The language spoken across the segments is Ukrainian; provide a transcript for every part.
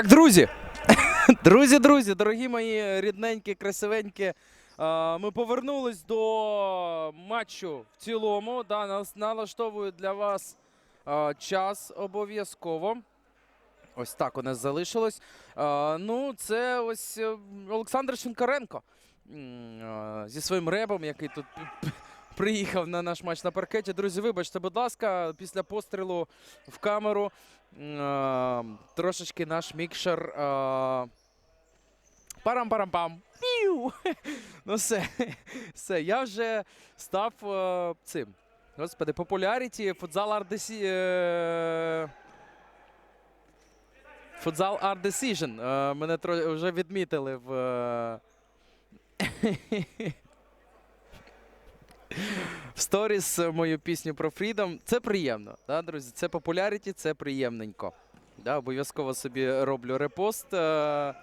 Так, друзі. Друзі, друзі, дорогі мої рідненькі, красивенькі. Ми повернулись до матчу в цілому. Да, нас налаштовую для вас час обов'язково. Ось так у нас залишилось. Ну, це ось е, Олександр Шинкаренко зі своїм ребом, який тут приїхав на наш матч на паркеті. Друзі, вибачте, будь ласка, після пострілу в камеру трошечки наш мікшер. е, Парам-парам-пам. Ну все, все, я вже став е, цим. Господи, популяріті, футзал е, Футзал Art Decision. Е, Мене вже відмітили в. В сторіс мою пісню про Freedom. Це приємно, да, друзі? Це популяріті, це приємненько. Да, обов'язково собі роблю репост. Е-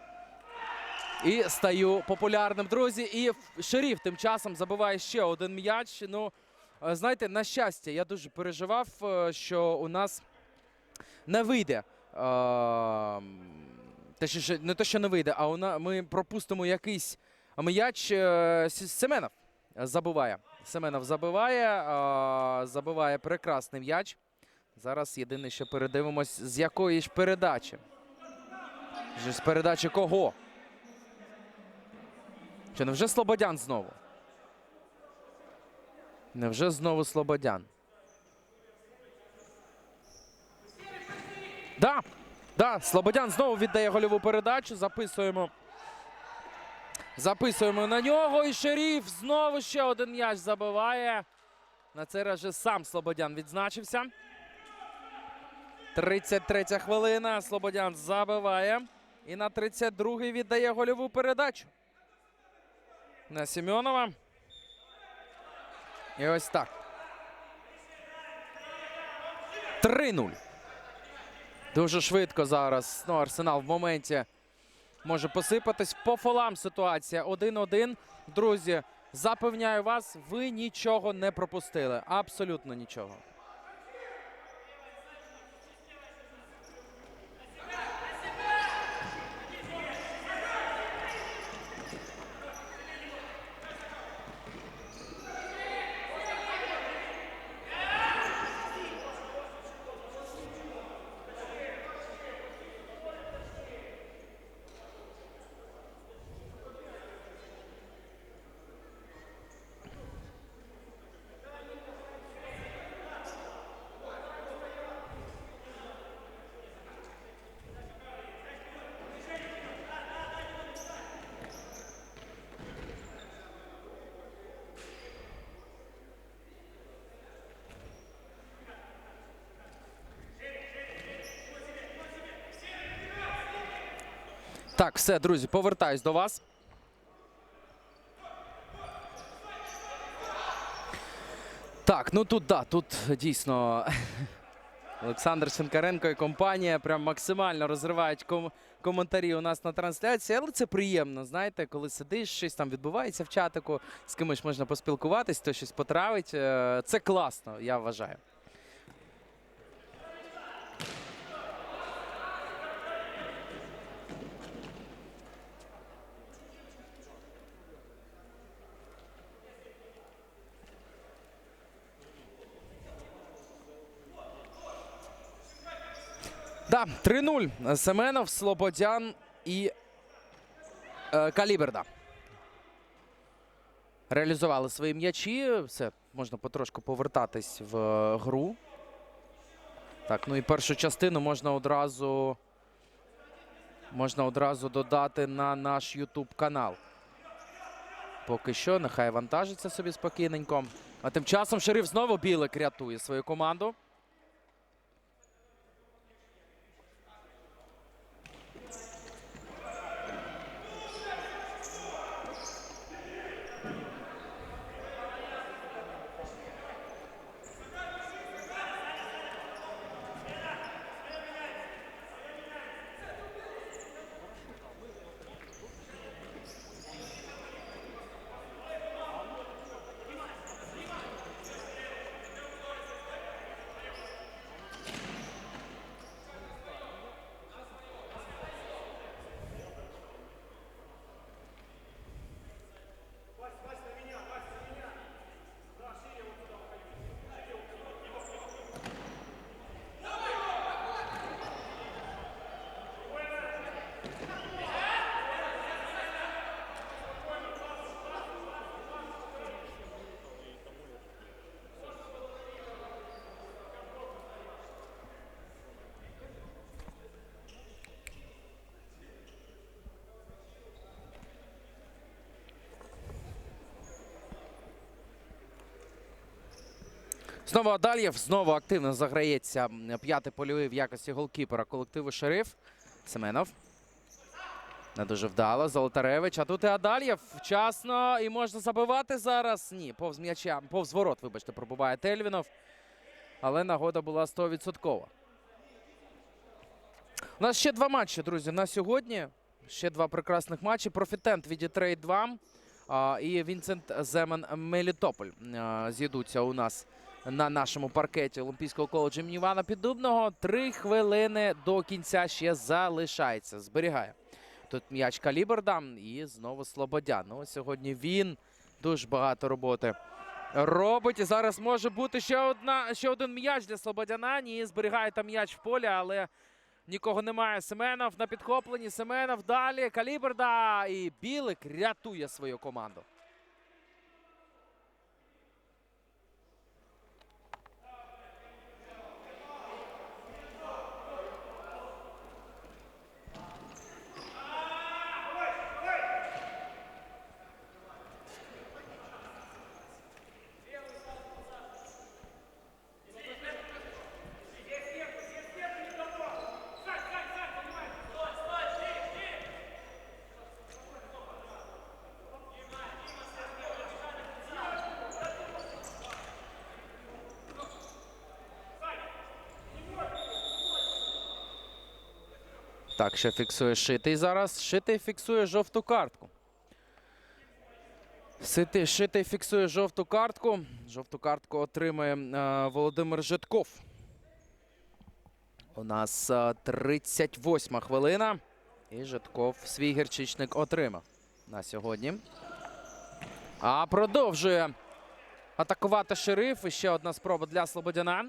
і стаю популярним, друзі. І Шеріф тим часом забиває ще один м'яч. Ну, е, знаєте, на щастя, я дуже переживав, е, що у нас не вийде. е, що, не те, що не вийде, а уна, ми пропустимо якийсь м'яч. е, Семенов забиває. Семенов забиває, забиває прекрасний м'яч. Зараз єдине, що передивимось, з якої ж передачі. З передачі кого? Чи невже Слободян знову? Невже знову Слободян? Да, да, Слободян знову віддає гольову передачу. Записуємо. Записуємо на нього. І Шеріф знову ще один м'яч забиває. На цей раз же сам Слободян відзначився. 33 хвилина. Слободян забиває. І на 32-й віддає гольову передачу на Семенова. І ось так. 3-0. Дуже швидко зараз. Ну, Арсенал в моменті може посипатись. По фолам ситуація 1-1. Друзі, запевняю вас, ви нічого не пропустили. Абсолютно нічого. Так, все, друзі, повертаюсь до вас. Так, ну тут да, тут дійсно Олександр Шинкаренко і компанія прям максимально розривають ком- коментарі у нас на трансляції, але це приємно, знаєте, коли сидиш, щось там відбувається в чатику, з кимось можна поспілкуватись, то щось потравить. Е, Це класно, я вважаю. Да, 3-0. Семенов, Слободян і е, Каліберда. Реалізували свої м'ячі. Все, можна потрошку повертатись в е, гру. Так, ну і першу частину можна одразу. Можна одразу додати на наш YouTube канал. Поки що, нехай вантажиться собі спокійненько. А тим часом Шериф знову Білик рятує свою команду. Знову Адальєв, знову активно заграється п'ятий польовий в якості голкіпера колективу Шериф. Семенов. Не дуже вдало. Золотаревич. А тут і Адальєв. Вчасно. І можна забивати зараз. Ні, повз м'яча, повз ворот, вибачте, пробуває Тельвінов. Але нагода була 100%. У нас ще два матчі, друзі, на сьогодні. Ще два прекрасних матчі. Профітент від Трейд 2 а, і Вінсент Земен Мелітополь з'їдуться у нас на нашому паркеті Олімпійського коледжу імені Івана Піддубного. Три хвилини до кінця ще залишається. Зберігає. Тут м'яч Калібр дам і знову Слободян. Ну, сьогодні він дуже багато роботи робить. І зараз може бути ще, одна, ще один м'яч для Слободяна. Ні, зберігає там м'яч в полі, але нікого немає. Семенов на підхопленні. Семенов далі. Калібр да. І Білик рятує свою команду. Так, ще фіксує шитий зараз. Шитий фіксує жовту картку. Сити, шитий фіксує жовту картку. Жовту картку отримує е, Володимир Житков. У нас е, 38 хвилина. І Житков свій гірчичник отримав на сьогодні. А продовжує атакувати шериф. І ще одна спроба для Слободяна.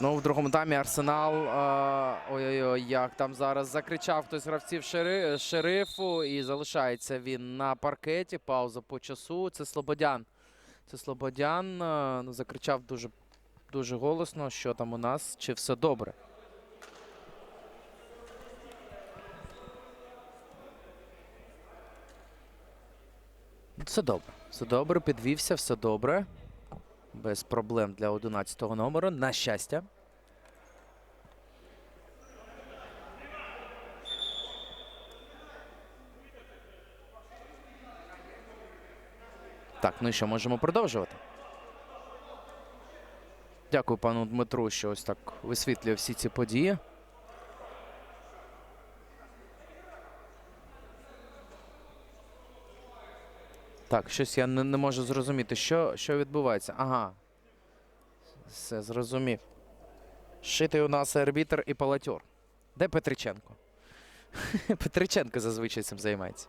Ну, в другому таймі Арсенал. е, Ой-ой-ой, як там зараз закричав хтось з гравців шери, шерифу. І залишається він на паркеті. Пауза по часу. Це Слободян. Це Слободян. е, Ну, закричав дуже, дуже голосно, що там у нас, чи все добре. Все добре. Все добре, підвівся, все добре. Без проблем для 11-го номеру. На щастя. Так, ну і що, можемо продовжувати. Дякую пану Дмитру, що ось так висвітлює всі ці події. Так, щось я не, не можу зрозуміти, що, що відбувається. Ага. Все, зрозумів. Шитий у нас арбітр і палатьор. Де Петриченко? Петриченко зазвичай цим займається.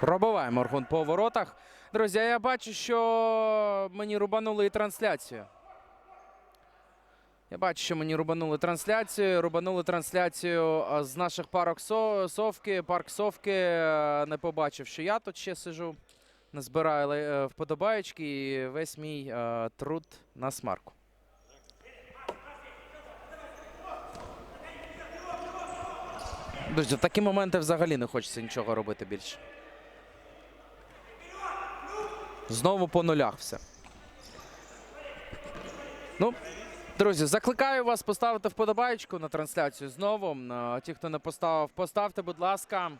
Пробиває Моргун по воротах. Друзі, я бачу, що мені рубанули і трансляцію. Я бачу, що мені рубанули трансляцію. Рубанули трансляцію з наших парок Совки. Парк Совки е, не побачив, що я тут ще сижу. Не збираю е, вподобаєчки і весь мій е, труд на смарку. Друзі, в такі моменти взагалі не хочеться нічого робити більше. Знову по нулях все. Ну, Друзі, закликаю вас поставити вподобайку на трансляцію знову. Ті, хто не поставив, поставте, будь ласка,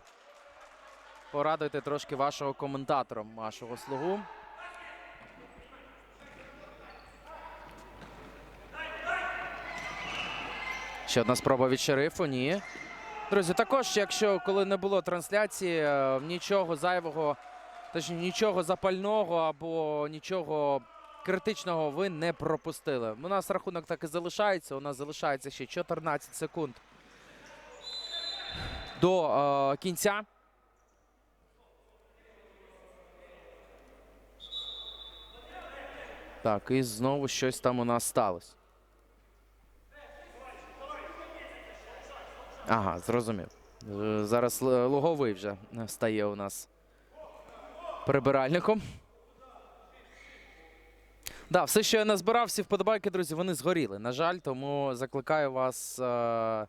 порадуйте трошки вашого коментатора, вашого слугу. Ще одна спроба від шерифу. Ні. Друзі, також, якщо коли не було трансляції, е, нічого зайвого точніше, нічого запального або нічого критичного ви не пропустили. У нас рахунок так і залишається. У нас залишається ще 14 секунд до е, кінця. Так, і знову щось там у нас сталося. Ага, зрозумів. Е, Зараз Л- Луговий вже стає у нас прибиральником. Да, все, що я назбирав, всі вподобайки, друзі, вони згоріли. На жаль, тому закликаю вас е-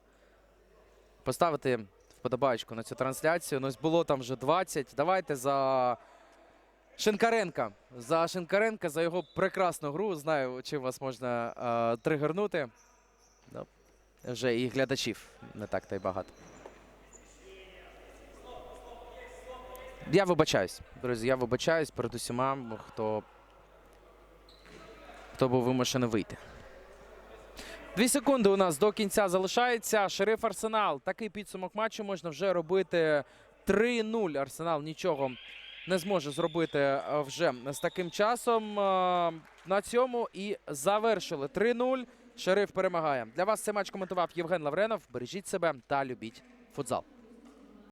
поставити вподобайку на цю трансляцію. Ну, було там вже 20. Давайте за Шинкаренка. За Шинкаренка, за його прекрасну гру. Знаю, чим вас можна е- тригернути. Ну, вже і глядачів не так та й багато. Я вибачаюсь, друзі, я вибачаюсь перед усіма, хто, хто був вимушений вийти. Дві секунди у нас до кінця залишається. Шериф Арсенал. Такий підсумок матчу можна вже робити 3-0. Арсенал нічого не зможе зробити е, вже з таким часом. Е, На цьому і завершили 3-0. Шериф перемагає. Для вас цей матч коментував Євген Лавренов. Бережіть себе та любіть футзал.